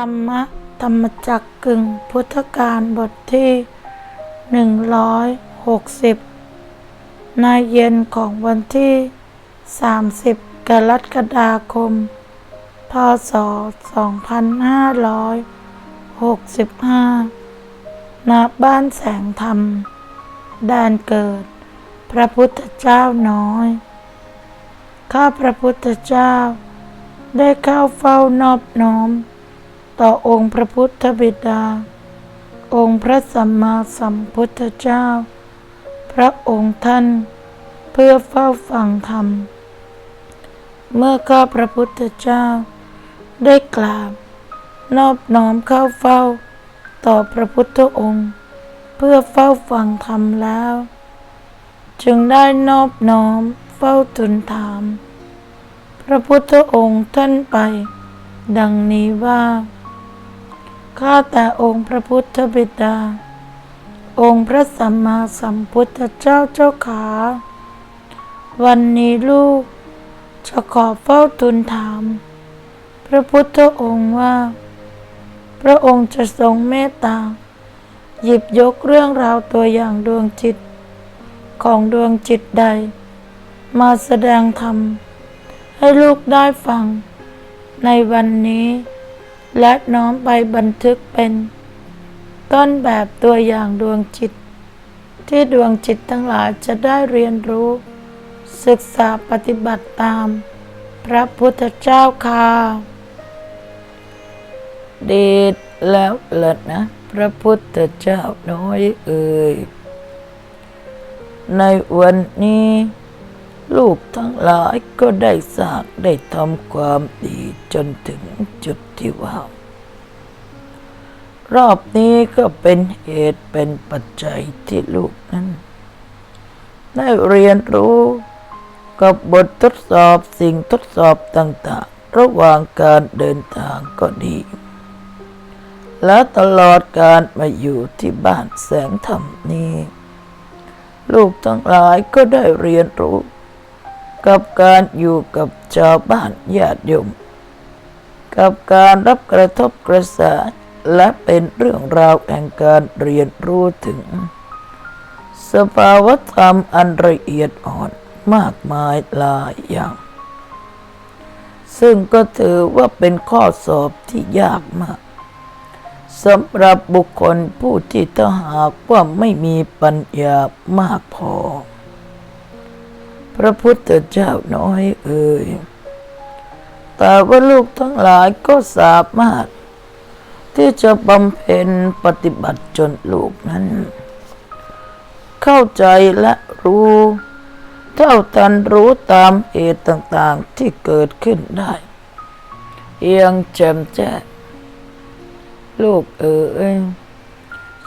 ธรรมะธรรมจักกึ่งพุทธการบทที่หนึ่งร้อยหกสิบในเย็นของวันที่สามสิบกรกฎาคม พศสองพันห้าร้อยหกสิบห้าณบ้านแสงธรรมแดนเกิด พระพุทธเจ้าน้อย ข้าพระพุทธเจ้าได้เข้าเฝ้านอบน้อม ต่อองค์พระพุทธบิดา องค์พระสัมมาสัมพุทธเจ้า พระองค์ท่าน เพื่อเฝ้าฟังธรรม เมื่อข้าพระพุทธเจ้า ได้กราบ นอบน้อมเข้าเฝ้า ต่อพระพุทธองค์ เพื่อเฝ้าฟังธรรมแล้ว จึงได้นอบน้อมเฝ้าทูลถาม พระพุทธองค์ท่านไปดังนี้ว่า ข้าแต่องค์พระพุทธบิดา องค์พระสัมมาสัมพุทธเจ้าเจ้าขา วันนี้ลูก จะขอเฝ้าทูลถาม พระพุทธองค์ว่า พระองค์จะทรงเมตตา หยิบยกเรื่องราวตัวอย่างดวงจิต ของดวงจิตใด มาแสดงธรรม ให้ลูกได้ฟัง ในวันนี้ และน้อมไปบันทึกเป็น ต้นแบบตัวอย่างดวงจิต ที่ดวงจิตทั้งหลายจะได้เรียนรู้ ศึกษาปฏิบัติตาม พระพุทธเจ้าค่ะเดชแล้วเลิศนะ พระพุทธเจ้าน้อยเอ่ยในวันนี้ ลูกทั้งหลายก็ได้สร้างได้ทำความดีจนถึงจุดที่ว่า รอบนี้ก็เป็นเหตุเป็นปัจจัยที่ลูกนั้น ได้เรียนรู้กับบททดสอบสิ่งทดสอบต่างๆ ระหว่างการเดินทางก็ดี และตลอดการมาอยู่ที่บ้านแสงธรรมนี้ ลูกทั้งหลายก็ได้เรียนรู้ กับการอยู่กับชาวบ้านญาติโยม กับการรับกระทบกระแสและเป็นเรื่องราวแห่งการเรียนรู้ถึง สภาวธรรมอันละเอียดอ่อนมากมายหลายอย่าง ซึ่งก็ถือว่าเป็นข้อสอบที่ยากมากสำหรับบุคคลผู้ที่ถ้าหากว่าไม่มีปัญญามากพอ พระพุทธเจ้าน้อยเอ่ยแต่ว่าลูกทั้งหลายก็สามารถ ที่จะบำเพ็ญปฏิบัติจนลูกนั้น เข้าใจและรู้ เท่าทันรู้ตามเหตุต่างๆที่เกิดขึ้นได้เอียงแจ่มแจ้งลูกเอ๋ย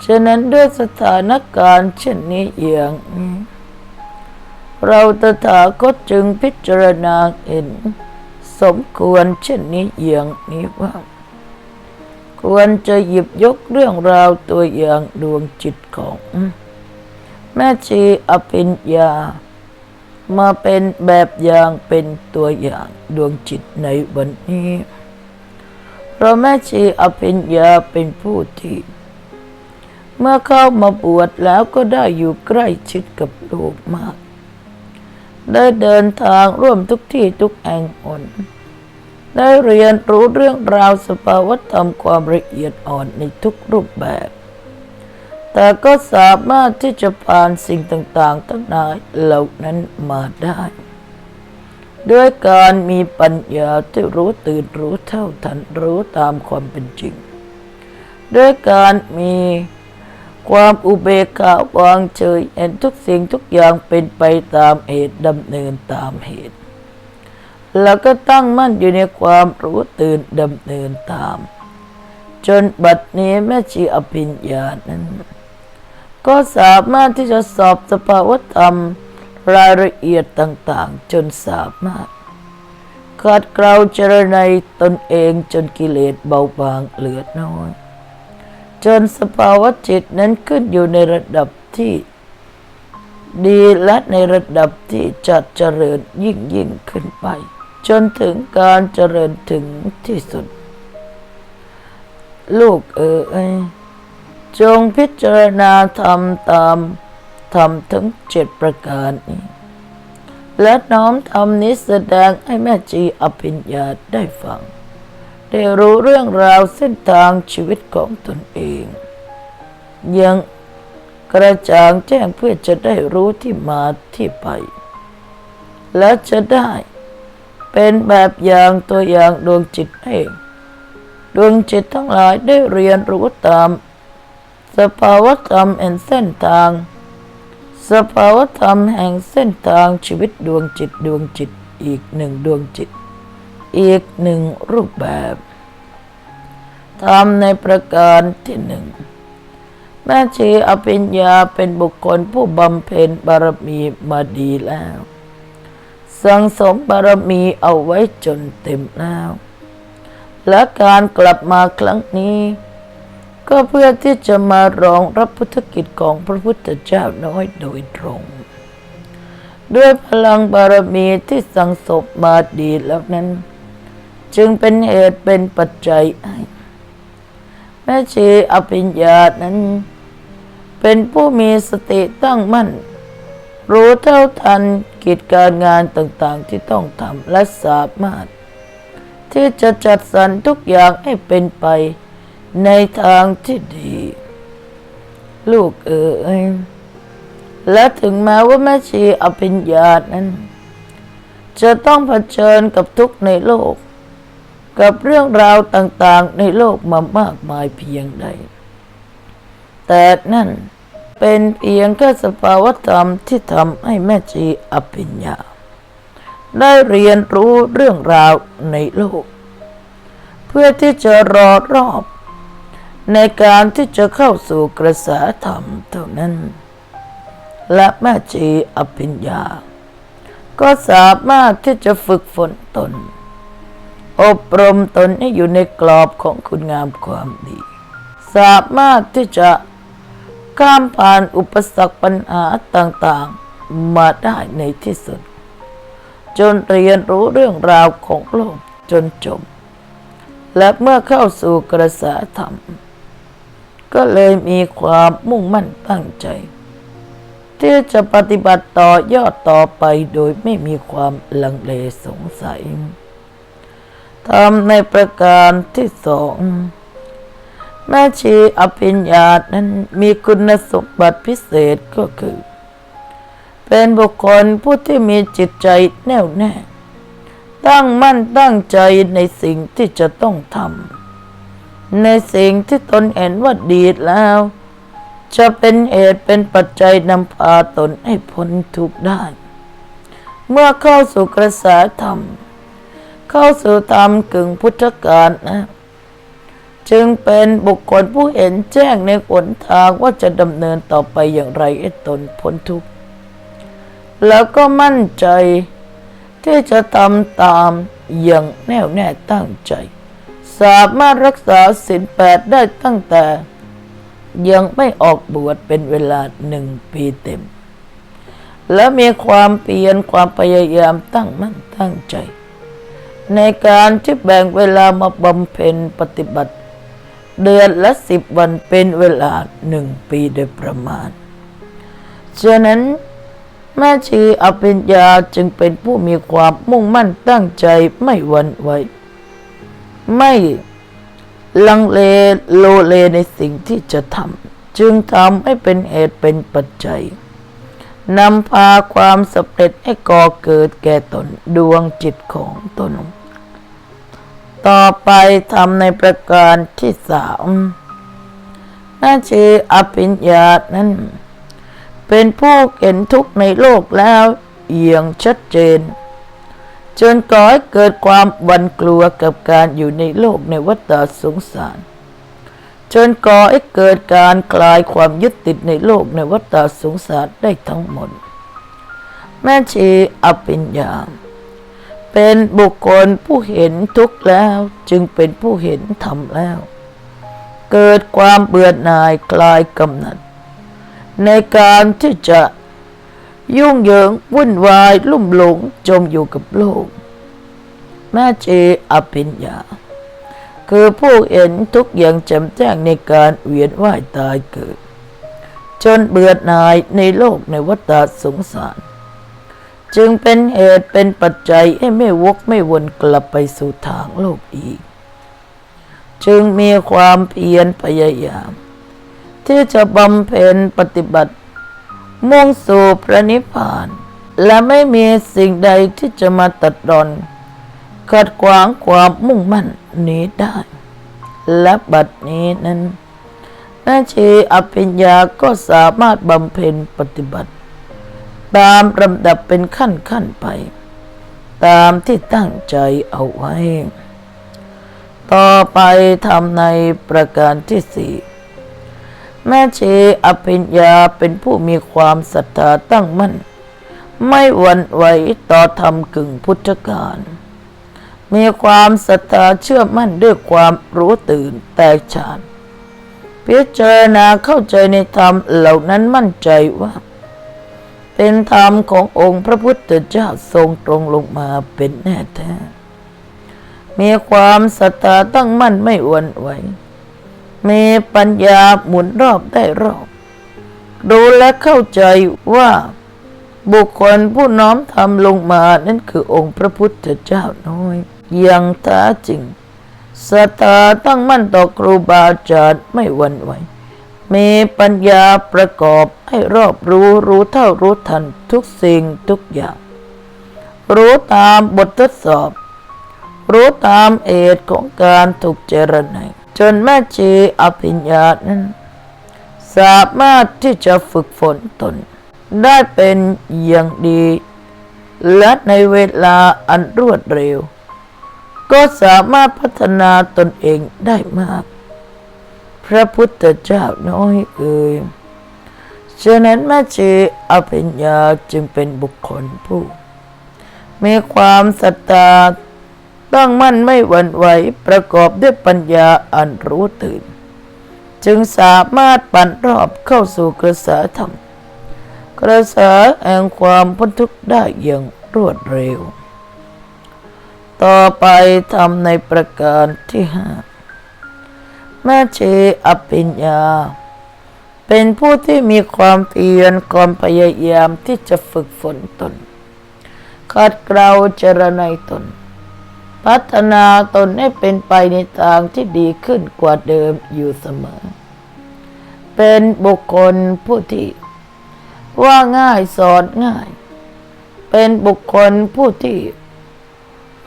ฉะนั้นด้วยสถานการณ์เช่นนี้อย่างนี้ เราตถาคตจึงพิจารณาเห็น สมควรเช่นนี้อย่างนี้ว่า ควรจะหยิบยกเรื่องราวตัวอย่างดวงจิตของ แม่ชีอภิญญา มาเป็นแบบอย่างเป็นตัวอย่างดวงจิตในวันนี้เพราะแม่ชีอภิญญาเป็นผู้ที่เมื่อเข้ามาบวชแล้วก็ได้อยู่ใกล้ชิดกับลูกมาก ได้เดินทางร่วมทุกที่ทุกแห่งหนได้เรียนรู้เรื่องราวสภาวธรรมความละเอียดอ่อนในทุกรูปแบบ แต่ก็สามารถที่จะผ่านสิ่งต่างๆ ทั้งหลายเหล่านั้นมาได้ ด้วยการมีปัญญาที่รู้ตื่นรู้เท่าทันรู้ตามความเป็นจริง ด้วยการมี ความอุเบกขาวางเฉยเห็นทุกสิ่งทุกอย่างเป็นไปตามเหตุดำเนินตามเหตุ แล้วก็ตั้งมั่นอยู่ในความรู้ตื่นดำเนินตาม จนบัดนี้แม่ชีอภิญญานั้น ก็สามารถที่จะสอบสภาวธรรมรายละเอียดต่างๆ จนสามารถขัดเกลาเจรในตนเองจนกิเลสเบาบางเหลือน้อย จนสภาวะจิตนั้นขึ้นอยู่ในระดับที่ดีและในระดับที่จะเจริญยิ่งยิ่งขึ้นไป จนถึงการเจริญถึงที่สุด ลูกเอ๋ยจงพิจารณาทำตามทำถึงเจ็ดประการนี้ และน้อมทำนี้แสดงให้แม่จีอภิญญาได้ฟัง ได้รู้เรื่องราวเส้นทางชีวิตของตนเอง ยังกระจ่างแจ้งเพื่อจะได้รู้ที่มาที่ไป และจะได้เป็นแบบอย่างตัวอย่างดวงจิตให้ ดวงจิตทั้งหลายได้เรียนรู้ตาม สภาวธรรมแห่งเส้นทาง สภาวธรรมแห่งเส้นทางชีวิตดวงจิตดวงจิตอีกหนึ่งดวงจิต อีกหนึ่งรูปแบบทำในประการที่หนึ่งแม่ชีอภิญญาเป็นบุคคลผู้บำเพ็ญบารมีมาดีแล้ว สังสมบารมีเอาไว้จนเต็มแล้ว และการกลับมาครั้งนี้ ก็เพื่อที่จะมารองรับพุทธกิจของพระพุทธเจ้าน้อยโดยตรง ด้วยพลังบารมีที่สังสมมาดีแล้วนั้น จึงเป็นเหตุเป็นปัจจัยให้แม่ชีอภิญญานั้น เป็นผู้มีสติตั้งมั่น รู้เท่าทันกิจการงานต่างๆที่ต้องทำและสามารถ ที่จะจัดสรรทุกอย่างให้เป็นไปในทางที่ดี ลูกเอ๋ยและถึงแม้ว่าแม่ชีอภิญญานั้น จะต้องเผชิญกับทุกในโลก กับเรื่องราวต่างๆในโลกมามากมายเพียงใด แต่นั่นเป็นเพียงแค่สภาวธรรมที่ทำให้แม่ชีอภิญญา ได้เรียนรู้เรื่องราวในโลก เพื่อที่จะรอรอบ ในการที่จะเข้าสู่กระแสธรรมเท่านั้น และแม่ชีอภิญญา ก็สามารถที่จะฝึกฝนตน อบรมตนให้อยู่ในกรอบของคุณงามความดี สามารถที่จะข้ามผ่านอุปสรรคปัญหาต่างๆ มาได้ในที่สุด จนเรียนรู้เรื่องราวของโลกจนจบ และเมื่อเข้าสู่กระแสธรรม ก็เลยมีความมุ่งมั่นตั้งใจ ที่จะปฏิบัติต่อยอดต่อไปโดยไม่มีความลังเลสงสัย ทำในประการที่สองแม่ชีอภิญญานั้นมีคุณสมบัติพิเศษก็คือ เป็นบุคคลผู้ที่มีจิตใจแน่วแน่ ตั้งมั่นตั้งใจในสิ่งที่จะต้องทำในสิ่งที่ตนเห็นว่าดีแล้ว จะเป็นเหตุเป็นปัจจัยนำพาตนให้พ้นทุกข์ได้ เมื่อเข้าสู่กระแสธรรม เข้าสู่ธรรมกึ่งพุทธกาลนะจึงเป็นบุคคลผู้เห็นแจ้งในหนทางว่าจะดำเนินต่อไปอย่างไรให้ตนพ้นทุกข์แล้วก็มั่นใจที่จะทำตามอย่างแน่วแน่ตั้งใจ สามารถรักษาศีลแปดได้ตั้งแต่ ยังไม่ออกบวชเป็นเวลาหนึ่งปีเต็ม และมีความเพียรความพยายามตั้งมั่นตั้งใจ ในการที่แบ่งเวลามาบำเพ็ญปฏิบัติ เดือนละสิบวันเป็นเวลาหนึ่งปีโดยประมาณ ฉะนั้นแม่ชีอภิญญาจึงเป็นผู้มีความมุ่งมั่นตั้งใจไม่หวั่นไหวไม่ลังเลโลเลในสิ่งที่จะทำจึงทำให้เป็นเหตุเป็นปัจจัยนำพาความสำเร็จให้ก่อเกิดแก่ตนดวงจิตของตน ต่อไปทำในประการที่สามน่าชีอภิญญานั้น เป็นผู้เห็นทุกข์ในโลกแล้วอย่างชัดเจน จนก่อให้เกิดความหวันกลัวกับการอยู่ในโลกในวัฏสงสาร จนก่อให้เกิดการคลายความยึดติดในโลกในวัฏสงสารได้ทั้งหมด แม่ชีอภิญญา เป็นบุคคลผู้เห็นทุกข์แล้ว จึงเป็นผู้เห็นธรรมแล้ว เกิดความเบื่อหน่ายคลายกำหนัด ในการที่จะยุ่งเหยิงวุ่นวายลุ่มหลงจมอยู่กับโลก แม่ชีอภิญญา คือผู้เห็นทุกอย่างแจ่มแจ้งในการเวียนว่ายตายเกิด จนเบื่อหน่ายในโลกในวัฏสงสาร จึงเป็นเหตุเป็นปัจจัยให้ไม่วกไม่วนกลับไปสู่ทางโลกอีก จึงมีความเพียรพยายาม ที่จะบำเพ็ญปฏิบัติ มุ่งสู่พระนิพพาน และไม่มีสิ่งใดที่จะมาตัดรอนขัดขวางความมุ่งมั่นนี้ได้ และบัดนี้นั้นแม่ชีอภิญญาก็สามารถบำเพ็ญปฏิบัติ ตามลำดับเป็นขั้นขั้นไป ตามที่ตั้งใจเอาไว้ ต่อไปทำในประการที่สี่แม่ชีอภิญญาเป็นผู้มีความศรัทธาตั้งมั่น ไม่หวั่นไหวต่อธรรมกึ่งพุทธการมีความศรัทธาเชื่อมั่นด้วยความรู้ตื่นแตกฉานพิจารณาเข้าใจในธรรมเหล่านั้นมั่นใจว่า เป็นธรรมขององค์พระพุทธเจ้าทรงตรงลงมาเป็นแน่แท้ มีความศรัทธาตั้งมั่นไม่หวั่นไหว มีปัญญาหมุนรอบได้รอบ ดูและเข้าใจว่าบุคคลผู้น้อมทำลงมานั่นคือองค์พระพุทธเจ้าน้อย อย่างแท้จริงศรัทธาตั้งมั่นต่อครูบาอาจารย์ไม่หวั่นไหว มีปัญญาประกอบให้รอบรู้รู้เท่ารู้ทันทุกสิ่งทุกอย่าง รู้ตามบททดสอบ รู้ตามเหตุของการถูกเจรไนจนแม่ชีอภิญญานั้น สามารถที่จะฝึกฝนตน ได้เป็นอย่างดี และในเวลาอันรวดเร็ว ก็สามารถพัฒนาตนเองได้มาก พระพุทธเจ้าน้อยเอ่ยฉะนั้นแม่ชีอภิญญาจึงเป็นบุคคลผู้ มีความศรัทธาตั้งมั่นไม่หวั่นไหวประกอบด้วยปัญญาอันรู้ตื่น จึงสามารถปั่นรอบเข้าสู่กระแสธรรม กระแสแห่งความพ้นทุกข์ได้อย่างรวดเร็ว ต่อไปทำในประการที่ห้า แม่ชีอภิญญา เป็นผู้ที่มีความเพียรความพยายามที่จะฝึกฝนตนขัดเกลาเจรไนยตน พัฒนาตนให้เป็นไปในทางที่ดีขึ้นกว่าเดิมอยู่เสมอ เป็นบุคคลผู้ที่ ว่าง่ายสอนง่าย เป็นบุคคลผู้ที่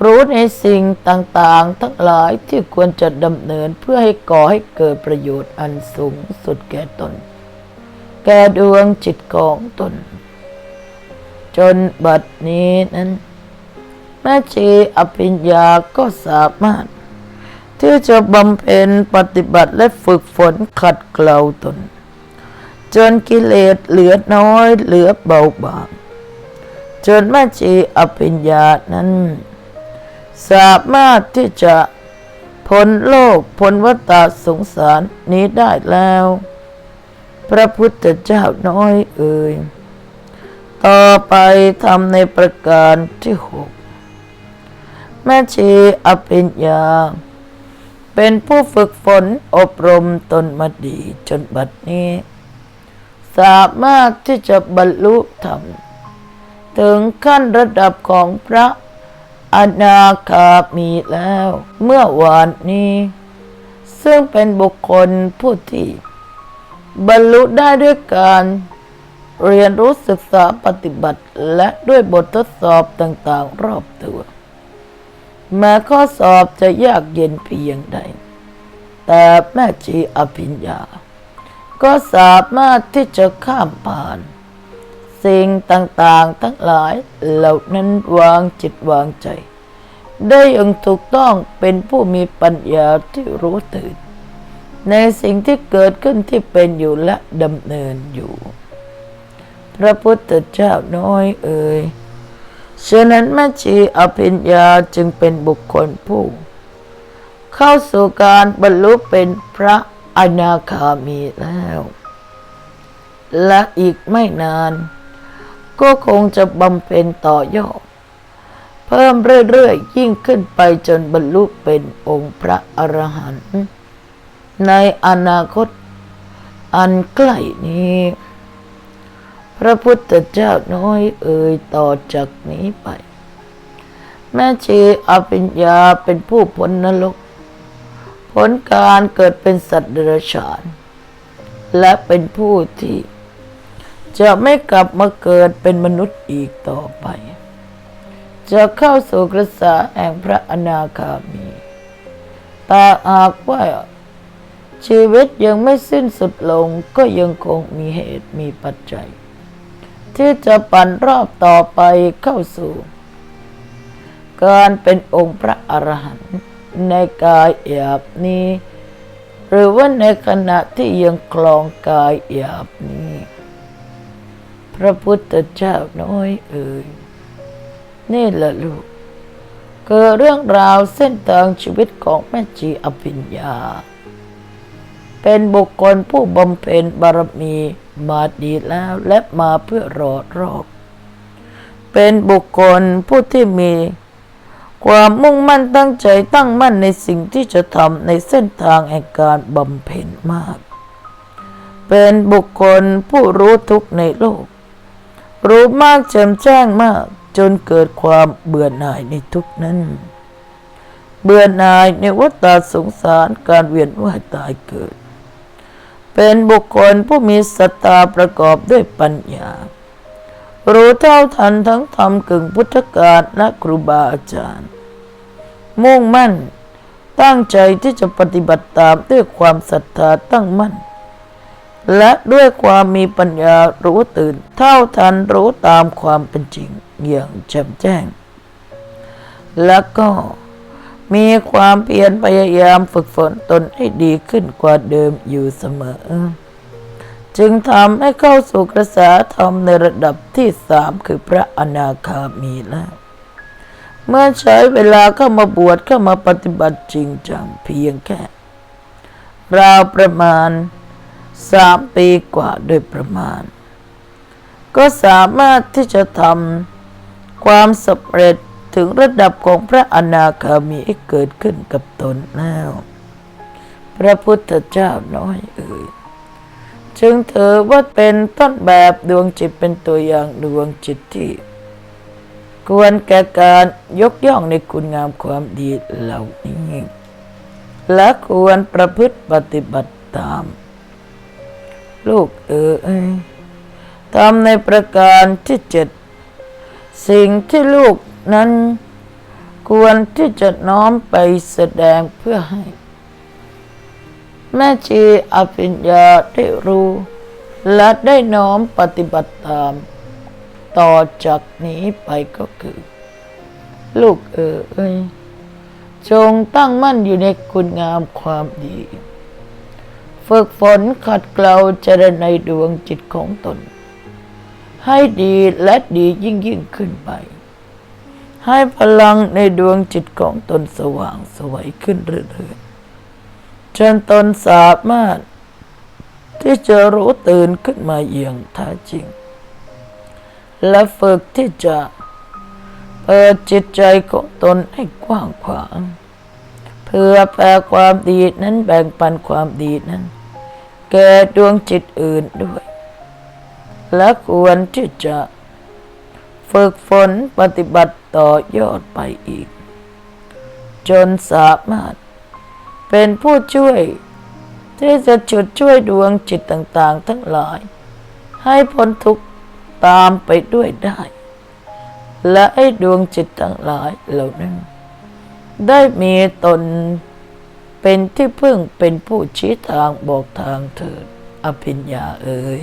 รู้ในสิ่งต่างๆ ทั้งหลายที่ควรจะดำเนินเพื่อให้ก่อให้เกิดประโยชน์อันสูงสุดแก่ตน แก่ดวงจิตของตน จนบัดนี้นั้น แม่ชีอภิญญาก็สามารถ ที่จะบำเพ็ญปฏิบัติและฝึกฝนขัดเกลาตน จนกิเลสเหลือน้อยเหลือเบาบางจนแม่ชีอภิญญานั้น สามารถที่จะพ้นโลกพ้นวัฏสงสารนี้ได้แล้ว พระพุทธเจ้าน้อยเอ่ยต่อไปทำในประการที่หกแม่ชีอภิญญา เป็นผู้ฝึกฝนอบรมตนมาดีจนบัดนี้ สามารถที่จะบรรลุธรรม ถึงขั้นระดับของพระ อนาคามีแล้ว เมื่อวานนี้ ซึ่งเป็นบุคคลผู้ที่ บรรลุได้ด้วยการเรียนรู้ศึกษาปฏิบัติและด้วยบททดสอบต่างๆ รอบตัว แม้ข้อสอบจะยากเย็นเพียงใด แต่แม่ชีอภิญญา ก็สามารถที่จะข้ามผ่าน สิ่งต่างๆ ทั้งหลายเหล่านั้นวางจิตวางใจ ได้อย่างถูกต้องเป็นผู้มีปัญญาที่รู้ตื่น ในสิ่งที่เกิดขึ้นที่เป็นอยู่และดำเนินอยู่ พระพุทธเจ้าน้อยเอ่ยฉะนั้นแม่ชีอภิญญาจึงเป็นบุคคลผู้ เข้าสู่การบรรลุเป็นพระอนาคามีแล้ว และอีกไม่นาน ก็คงจะบำเพ็ญต่อยอดเพิ่มเรื่อยๆ ยิ่งขึ้นไปจนบรรลุเป็นองค์พระอรหันต์ในอนาคตอันใกล้นี้ พระพุทธเจ้าน้อยเอ่ยต่อจากนี้ไป แม่ชีอภิญญาเป็นผู้พ้นนรกผลการเกิดเป็นสัตว์เดรัจฉาน และเป็นผู้ที่ จะไม่กลับมาเกิดเป็นมนุษย์อีกต่อไป จะเข้าสู่กระแสแห่งพระอนาคามี แต่หากว่าชีวิตยังไม่สิ้นสุดลงก็ยังคงมีเหตุมีปัจจัย ที่จะปั่นรอบต่อไปเข้าสู่การเป็นองค์พระอรหันต์ในกายหยาบนี้ หรือว่าในขณะที่ยังคลองกายหยาบนี้ พระพุทธเจ้าน้อยเอ่ยนี่แหละลูกคือเรื่องราวเส้นทางชีวิตของแม่จีอภิญญา เป็นบุคคลผู้บำเพ็ญบารมีมาดีแล้วและมาเพื่อรอดรอบ เป็นบุคคลผู้ที่มี ความมุ่งมั่นตั้งใจตั้งมั่นในสิ่งที่จะทำในเส้นทางแห่งการบำเพ็ญมาก เป็นบุคคลผู้รู้ทุกในโลก รู้มากแจ่มแจ้งมาก จนเกิดความเบื่อหน่ายในทุกนั้น เบื่อหน่ายในวัฏสงสารการเวียนว่ายตายเกิด เป็นบุคคลผู้มีศรัทธาประกอบด้วยปัญญา รู้เท่าทันทั้งธรรมกึ่งพุทธกาลและครูบาอาจารย์ มุ่งมั่นตั้งใจที่จะปฏิบัติตามด้วยความศรัทธาตั้งมั่น และด้วยความมีปัญญารู้ตื่น เท่าทันรู้ตามความเป็นจริงอย่างแจ่มแจ้ง และก็มีความเพียรพยายามฝึกฝนตนให้ดีขึ้นกว่าเดิมอยู่เสมอ จึงทำให้เข้าสู่กระแสธรรมในระดับที่สามคือพระอนาคามีแล้ว เมื่อใช้เวลาเข้ามาบวชเข้ามาปฏิบัติจริงจังเพียงแค่ ราวประมาณ สามปีกว่าโดยประมาณ ก็สามารถที่จะทำความสำเร็จถึงระดับของพระอนาคามีให้เกิดขึ้นกับตนแล้ว พระพุทธเจ้าน้อยเอ่ยจึงถือว่าเป็นต้นแบบดวงจิตเป็นตัวอย่างดวงจิตที่ ควรแก่การยกย่องในคุณงามความดีเหล่านี้และควรประพฤติปฏิบัติตาม ลูกเอ๋ยทำในประการที่เจ็ดสิ่งที่ลูกนั้น ควรที่จะน้อมไปแสดงเพื่อให้ แม่ชีอภิญญาได้รู้ และได้น้อมปฏิบัติตาม ต่อจากนี้ไปก็คือ ลูกเอ๋ยจงตั้งมั่นอยู่ในคุณงามความดี ฝึกฝนขัดเกลาเจริญในดวงจิตของตน ให้ดีและดียิ่งยิ่งขึ้นไป ให้พลังในดวงจิตของตนสว่างสวยขึ้นเรื่อยๆจนตนสามารถ ที่จะรู้ตื่นขึ้นมาอย่างแท้จริง และฝึกที่จะเปิดจิตใจของตนให้กว้างขวางเพื่อแผ่ความดีนั้นแบ่งปันความดีนั้น แก่ดวงจิตอื่นด้วย และควรที่จะฝึกฝนปฏิบัติต่อยอดไปอีก จนสามารถเป็นผู้ช่วยที่จะจุดช่วยดวงจิตต่างๆ ทั้งหลาย ให้พ้นทุกข์ตามไปด้วยได้ และให้ดวงจิตทั้งหลายเหล่านั้นได้มีตน เป็นที่พึ่งเป็นผู้ชี้ทางบอกทางเถิดอภิญญาเอ๋ย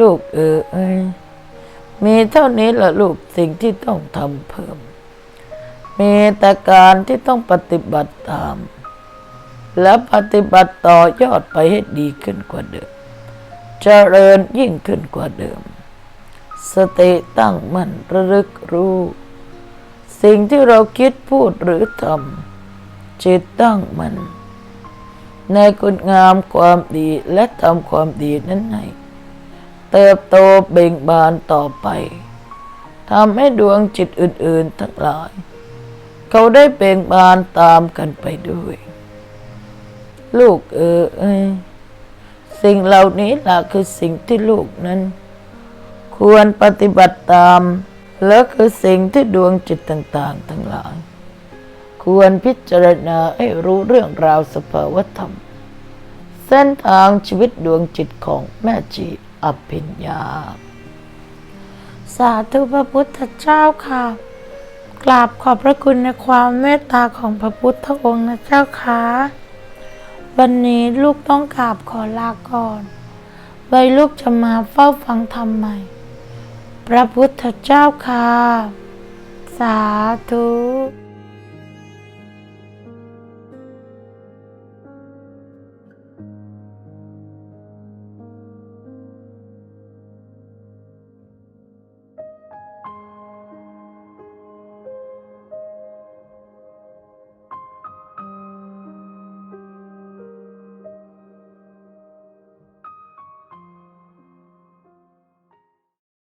ลูกเอ๋ยมีเท่านี้ละลูกสิ่งที่ต้องทำเพิ่ม มีแต่การที่ต้องปฏิบัติตาม และปฏิบัติต่อยอดไปให้ดีขึ้นกว่าเดิมเจริญยิ่งขึ้นกว่าเดิม สติตั้งมั่นระลึกรู้ สิ่งที่เราคิดพูดหรือทำ จิตตั้งมั่นในคุณงามความดีและทำความดีนั้นให้ เติบโตเบ่งบานต่อไปทำให้ดวงจิตอื่น ๆ ทั้งหลาย เขาได้เปล่งบานตามกันไปด้วย ลูกเอ๋ยสิ่งเหล่านี้ล่ะคือสิ่งที่ลูกนั้น ควรปฏิบัติตาม และคือสิ่งที่ดวงจิตต่าง ๆ ทั้งหลาย ควรพิจารณาให้รู้เรื่องราวสภาวธรรม เส้นทางชีวิตดวงจิตของแม่จีอภิญญา สาธุพระพุทธเจ้าค่ะ กราบขอบพระคุณในความเมตตาของพระพุทธองค์นะเจ้าค่ะวันนี้ลูกต้องกราบขอลาก่อนไว้ลูกจะมาเฝ้าฟังธรรมใหม่ พระพุทธเจ้าค่ะ สาธุ